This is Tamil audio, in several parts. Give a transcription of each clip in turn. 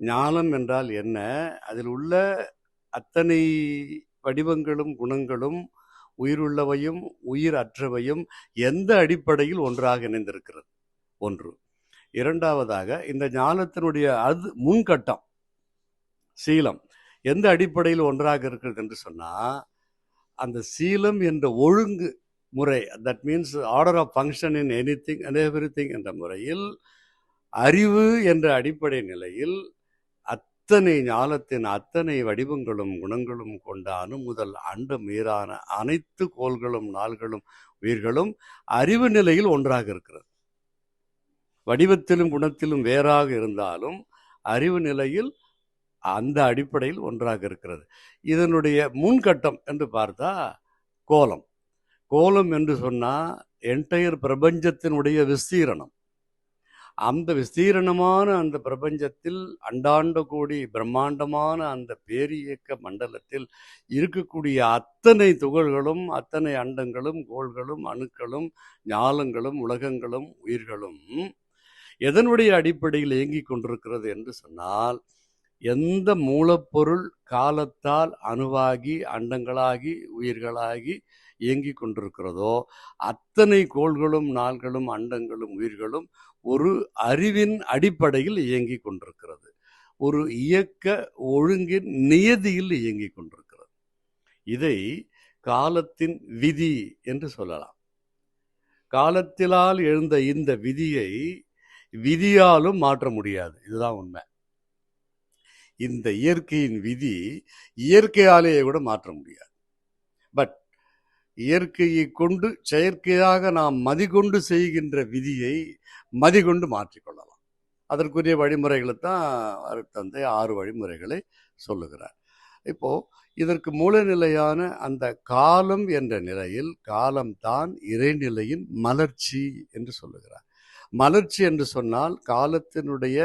ஞானம் என்றால் என்ன? அதில் உள்ள அத்தனை வடிவங்களும் குணங்களும் உயிருள்ளவையும் உயிர் அற்றவையும் எந்த அடிப்படையில் ஒன்றாக இணைந்திருக்கிறது? ஒன்று. இரண்டாவதாக இந்த ஞானத்தினுடைய அது முன்கட்டம் சீலம் எந்த அடிப்படையில் ஒன்றாக இருக்கிறது என்று சொன்னால் அந்த சீலம் என்ற ஒழுங்கு முறை that means order of function in anything and everything என்ற முறையில் அறிவு என்ற அடிப்படை நிலையில் அத்தனை ஞானத்தின் அத்தனை வடிவங்களும் குணங்களும் கொண்ட அணு முதல் மீறான அனைத்து கோள்களும் நாள்களும் உயிர்களும் அறிவு நிலையில் ஒன்றாக இருக்கிறது. வடிவத்திலும் குணத்திலும் வேறாக இருந்தாலும் அறிவு நிலையில் அந்த அடிப்படையில் ஒன்றாக இருக்கிறது. இதனுடைய முன்கட்டம் என்று பார்த்தா கோலம். கோலம் என்று சொன்னால் என்டையர் பிரபஞ்சத்தினுடைய விஸ்தீரணம். அந்த விஸ்தீரணமான அந்த பிரபஞ்சத்தில் அண்டாண்ட கோடி பிரம்மாண்டமான அந்த பேரியக்க மண்டலத்தில் இருக்கக்கூடிய அத்தனை துகள்களும் அத்தனை அண்டங்களும் கோள்களும் அணுக்களும் ஞாலங்களும் உலகங்களும் உயிர்களும் எதனுடைய அடிப்படையில் இயங்கிக் கொண்டிருக்கிறது என்று சொன்னால் எந்த மூலப்பொருள் காலத்தால் அணுவாகி அண்டங்களாகி உயிர்களாகி இயங்கிக் கொண்டிருக்கிறதோ அத்தனை கோள்களும் நாள்களும் அண்டங்களும் உயிர்களும் ஒரு அறிவின் அடிப்படையில் இயங்கிக் கொண்டிருக்கிறது. ஒரு இயக்க ஒழுங்கின் நியதியில் இயங்கிக் கொண்டிருக்கிறது. இதை காலத்தின் விதி என்று சொல்லலாம். காலத்திலால் எழுந்த இந்த விதியை விதியாலும் மாற்ற முடியாது. இதுதான் உண்மை. இந்த இயற்கையின் விதி இயற்கையாலேயே கூட மாற்ற முடியாது. இயற்கையை கொண்டு செயற்கையாக நாம் மதிகொண்டு செய்கின்ற விதியை மதிகொண்டு மாற்றிக்கொள்ளலாம் அதற்குரிய வழிமுறைகளை தான் தந்தை ஆறு வழிமுறைகளை சொல்லுகிறார். இப்போ இதற்கு மூலநிலையான அந்த காலம் என்ற நிலையில் காலம்தான் இறைநிலையின் மலர்ச்சி என்று சொல்லுகிறார். மலர்ச்சி என்று சொன்னால் காலத்தினுடைய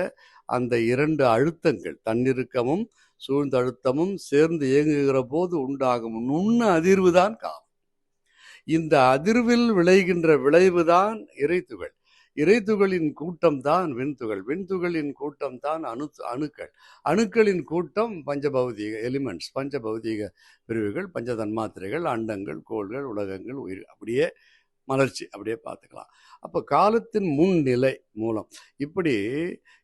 அந்த இரண்டு அழுத்தங்கள் தன்னிருக்கமும் சூழ்ந்த அழுத்தமும் சேர்ந்து இயங்குகிற போது உண்டாகும் நுண்ண அதிர்வு தான் காலம். இந்த அதிர்வில் விளைகின்ற விளைவுதான் இறைத்துகள். இறைத்துகளின் கூட்டம்தான் வெண்துகள் விண்துகள். விண்துகளின் கூட்டம் தான் அணு அணுக்கள். அணுக்களின் கூட்டம் பஞ்சபௌதிக எலிமெண்ட்ஸ் பஞ்சபௌதிக பிரிவுகள் பஞ்ச தன்மாத்திரைகள் அண்டங்கள் கோள்கள் உலகங்கள் உயிர். அப்படியே மலர்ச்சி அப்படியே பார்த்துக்கலாம். அப்போ காலத்தின் முன்னிலை மூலம். இப்படி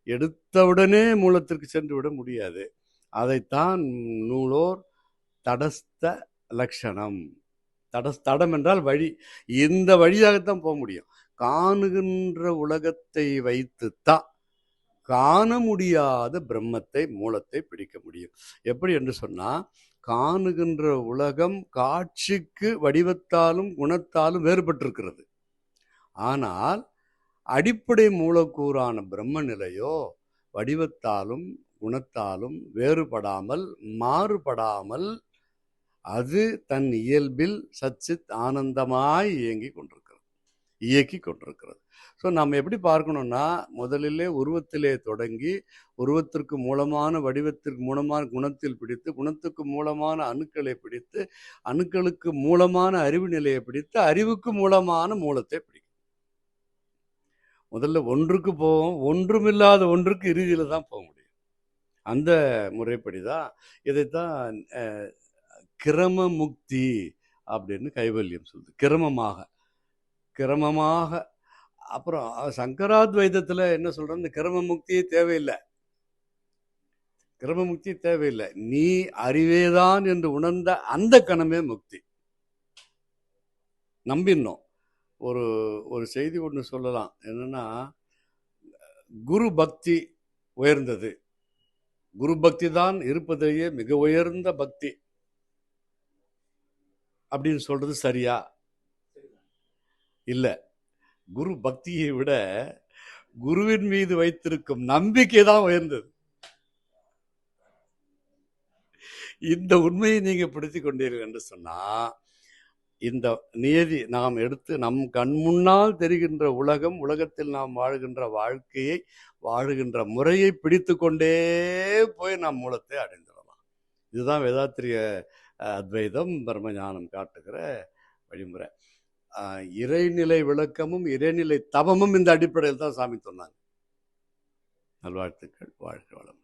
எடுத்தவுடனே மூலத்திற்கு சென்று விட முடியாது. அதைத்தான் நூலோர் தடஸ்த லட்சணம் தட தடம் என்றால் வழி. இந்த வழியாகத்தான் போக முடியும். காணுகின்ற உலகத்தை வைத்துத்தான் காண முடியாத பிரம்மத்தை மூலத்தை பிடிக்க முடியும். எப்படி என்று சொன்னால் காணுகின்ற உலகம் காட்சிக்கு வடிவத்தாலும் குணத்தாலும் வேறுபட்டிருக்கிறது. ஆனால் அடிப்படை மூலக்கூறான பிரம்ம நிலையோ வடிவத்தாலும் குணத்தாலும் வேறுபடாமல் மாறுபடாமல் அது தன் இயல்பில் சச்சித் ஆனந்தமாய் இயங்கி கொண்டிருக்கிறது இயக்கி கொண்டிருக்கிறது. ஸோ நம்ம எப்படி பார்க்கணும்னா முதலிலே உருவத்திலே தொடங்கி உருவத்திற்கு மூலமான வடிவத்திற்கு மூலமான குணத்தில் பிடித்து குணத்துக்கு மூலமான அணுக்களை பிடித்து அணுக்களுக்கு மூலமான அறிவு நிலையை பிடித்து அறிவுக்கு மூலமான மூலத்தை பிடிக்கும். முதல்ல ஒன்றுக்கு போவோம் ஒன்றுமில்லாத ஒன்றுக்கு இறுதியில் தான் போக முடியும். அந்த முறைப்படி தான் இதைத்தான் கிரம முக்தி அப்படின்னு கைவல்யம் சொல்லுது. கிரமமாக. கிரமமாக. அப்புறம் சங்கராத்வைதத்தில் என்ன சொல்கிறோம் இந்த கிரம முக்தியே தேவையில்லை. கிரம முக்தி தேவையில்லை. நீ அறிவேதான் என்று உணர்ந்த அந்த கணமே முக்தி. நம்பினோம். ஒரு ஒரு செய்தி ஒன்று சொல்லலாம். என்னென்னா குரு பக்தி உயர்ந்தது. குரு பக்தி தான் இருப்பதையே மிக உயர்ந்த பக்தி. அப்படின்னு சொல்றது சரியா? இல்லை. குரு பக்தியை விட குருவின் மீது வைத்திருக்கும் நம்பிக்கை தான் உயர்ந்தது. இந்த உண்மையை நீங்க பிடித்து கொண்டீர்கள் என்று சொன்னா இந்த நியதி நாம் எடுத்து நம் கண் முன்னால் தெரிகின்ற உலகம் உலகத்தில் நாம் வாழ்கின்ற வாழ்க்கையை வாழுகின்ற முறையை பிடித்து கொண்டே போய் நாம் மூலத்தை அடைந்துடலாம். இதுதான் வேதாத்திரிய அத்வைதம் பிரம்மஞானம் காட்டுகிற வழிமுறை. இறைநிலை விளக்கமும் இறைநிலை தவமும் இந்த அடிப்படையில் தான் சாமி சொன்னாங்க. நல்வாழ்த்துக்கள் வாழ்க்கை வளம்